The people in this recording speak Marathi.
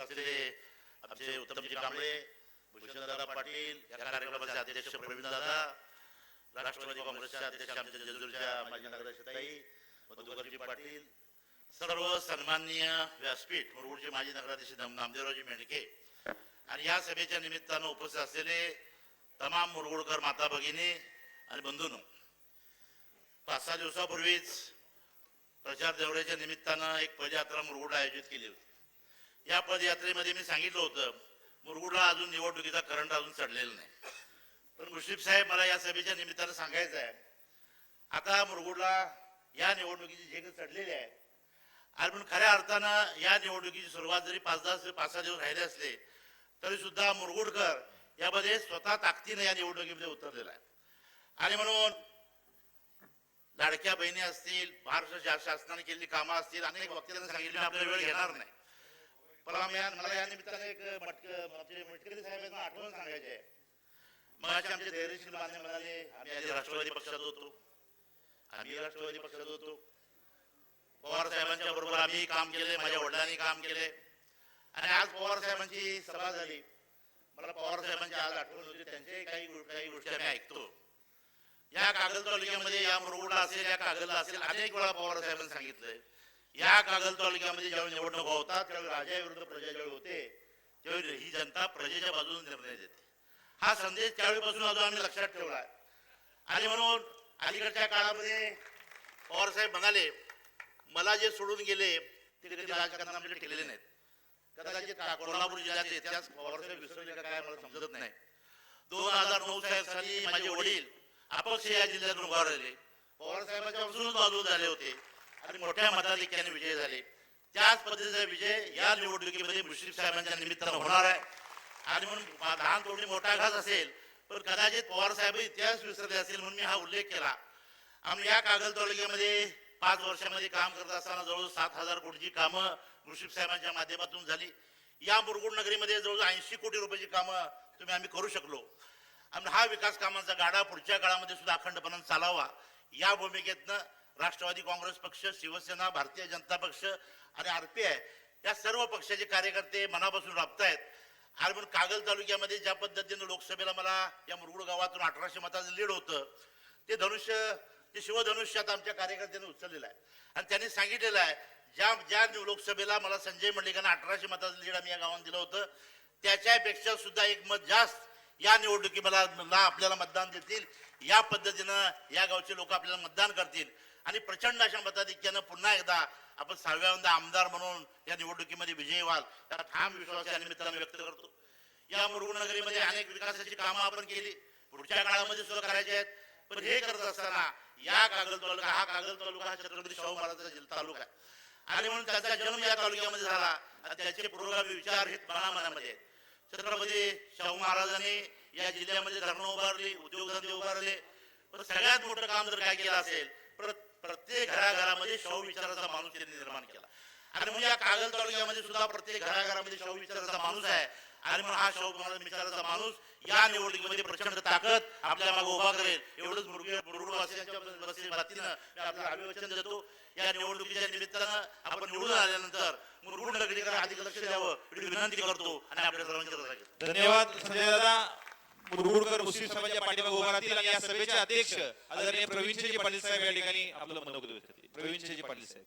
असलेले आमचे उत्तमजी कांबळे भूषणदादा पाटील या कार्यक्रमाचे अध्यक्ष प्रवीणदादा राष्ट्रवादी काँग्रेसचे अध्यक्ष आमच्या जेजूरच्या माजी नगराध्यक्षताई मधुकरजी पाटील सर्व सन्माननीय व्यासपीठ मुरगुडचे माजी नगराध्यक्ष नाम- नामदेवरावजी मेंढके. आणि या सभेच्या निमित्तानं उपस्थित असलेले तमाम मुरगुडकर माता भगिनी आणि बंधून पाच सहा दिवसापूर्वीच प्रचार दौऱ्याच्या निमित्तानं एक पदयात्रा मुरगुडला आयोजित केली होती. या पदयात्रेमध्ये मी सांगितलं होतं मुरगुडला अजून निवडणुकीचा करंट अजून चढलेला नाही. पण मुश्रीफ साहेब मला या सभेच्या निमित्तानं सांगायचं आहे आता मुरगुडला या निवडणुकीची जे चढलेली आहे. आणि पण खऱ्या अर्थानं या निवडणुकीची सुरुवात जरी पाच दहा पाच सहा दिवस राहिले असले तरी सुद्धा मुरगुडकर यामध्ये स्वतः ताकदीनं या निवडणुकीमध्ये उतरलेला आहे. आणि म्हणून लाडक्या बहिणी असतील महाराष्ट्र शासनाने केलेली कामं असतील अनेक वक्त्यांना सांगितले आपल्याला वेळ घेणार नाही. पण आम्ही मला या निमित्ताने एक मटक मटकरी साहेबांना आठवण सांगायची आहे. मग आमचे धैर्यशील मान्य म्हणाले आम्ही आधी राष्ट्रवादी पक्षात होतो. आम्ही राष्ट्रवादी पक्षात होतो. पवार साहेबांच्या बरोबर आम्ही काम केले माझ्या वडिलांनी काम केले. आणि आज पवार साहेबांची सभा झाली. मला पवार साहेबांची आज आठवण होती त्यांच्याही काही काही गोष्टी आम्ही ऐकतो. या कागल तालुक्यामध्ये या मुरगुडला असेल या कागलला असेल अनेक वेळा पवार साहेबांनी सांगितलंय. या कागल तालुक्यामध्ये ज्यावेळी निवडणुका होतात त्यावेळी राजा विरुद्ध प्रजा ज्यावेळी होते त्यावेळी ही जनता प्रजेच्या बाजूने निर्णय देते. हा संदेश त्यावेळीपासून अजून आम्ही लक्षात ठेवला आणि म्हणून अलीकडच्या काळामध्ये पवार साहेब म्हणाले मला जे सोडून गेले ते कधी राजकारणामध्ये केलेले नाहीत. कदाचित कोल्हापूर जिल्ह्याचे इतिहास पवार साहेब विसरले का काय मला समजत नाही. दोन हजार नऊ साली माझे वडील अपक्ष या जिल्ह्यातून उभा राहिले पवार साहेबांच्या पासूनच बाजू झाले होते. आणि मोठ्या मताधिक्याने विजय झाले. त्याच पद्धतीचा विजय या निवडणुकीमध्ये मुश्रीफ साहेबांच्या निमित्तानं होणार आहे. आणि म्हणून लहान तोंडी मोठा घास असेल पण कदाचित पवार साहेब इतिहास विसरले असेल म्हणून मी हा उल्लेख केला. आम्ही या कागल तालुक्यामध्ये पाच वर्षामध्ये काम करत असताना जवळजवळ सात हजार कोटीची कामं मुश्रीफ साहेबांच्या माध्यमातून झाली. या मुरगुड नगरीमध्ये जवळजवळ ऐंशी कोटी रुपयाची कामं तुम्ही आम्ही करू शकलो. आणि हा विकास कामांचा गाडा पुढच्या काळामध्ये सुद्धा अखंडपणाने चालावा. या भूमिकेतनं राष्ट्रवादी काँग्रेस पक्ष शिवसेना भारतीय जनता पक्ष आणि आर पी आय या सर्व पक्षाचे कार्यकर्ते मनापासून राबतायत. आणि म्हणून कागल तालुक्यामध्ये ज्या पद्धतीनं लोकसभेला मला या मुरगुड गावातून अठराशे मताचं लीड होतं ते धनुष्य ते शिवधनुष्य आता आमच्या कार्यकर्त्यांनी उचललेलं आहे. आणि त्यांनी सांगितलेलं आहे ज्या ज्या लोकसभेला मला संजय मंडलिकांना अठराशे मताचं लीड आम्ही या गावात दिलं होतं त्याच्यापेक्षा सुद्धा एक मत जास्त या निवडणुकी मला ला आपल्याला मतदान देतील. या पद्धतीनं या गावचे लोक आपल्याला मतदान करतील. आणि प्रचंड अशा मताधिक्यानं पुन्हा एकदा आपण सहाव्यांदा आमदार म्हणून या निवडणुकीमध्ये विजयी व्हाल. त्याला ठाम विश्वास या निमित्तानं व्यक्त करतो. या मुरुगनगरीमध्ये अनेक विकासाची कामं आपण केली. पुढच्या काळामध्ये सुद्धा करायची आहेत. पण हे करत असताना या कागल तालुका हा कागल तालुका हा छत्रपती शाहू महाराजांचा तालुका आहे. आणि म्हणून त्याचा जन्म या तालुक्यामध्ये झाला. आणि त्याचे पुरोगामी विचार हे मनामनामध्ये आहेत. छत्रपती शाहू महाराजांनी या जिल्ह्यामध्ये धरणं उभारली उद्योगधंदे उभारले. पण सगळ्यात मोठं काम जर काय केलं असेल प्रत्येक घराघरामध्ये शाहू विचाराचा माणूस त्यांनी निर्माण केला. आणि म्हणजे या कागल तालुक्यामध्ये सुद्धा प्रत्येक घराघरामध्ये शाहू विचाराचा माणूस आहे. आणि म्हणून हा शाहू महाराज विचाराचा माणूस या निवडणुकीमध्ये प्रचंड ताकद आपल्या मागे उभा करेल. एवढंच मुरुडवासियांच्या वतीनं आपल्याला अभिवचन देतो. या निवडणुकीच्या निमित्तानं आपण निवडून आल्यानंतर अधिक लक्ष द्यावं एवढी विनंती करतो आणि आपल्या सर्वांची धन्यवाद संजय दादा मुरगुडकर मुस्लिम समाजाच्या पाठीमागे उभा राहतील आणि या सभेचे अध्यक्ष आदरणीय प्रवीण पाटील साहेब या ठिकाणी आपलं मनोगत व्यक्त प्रवीण पाटील साहेब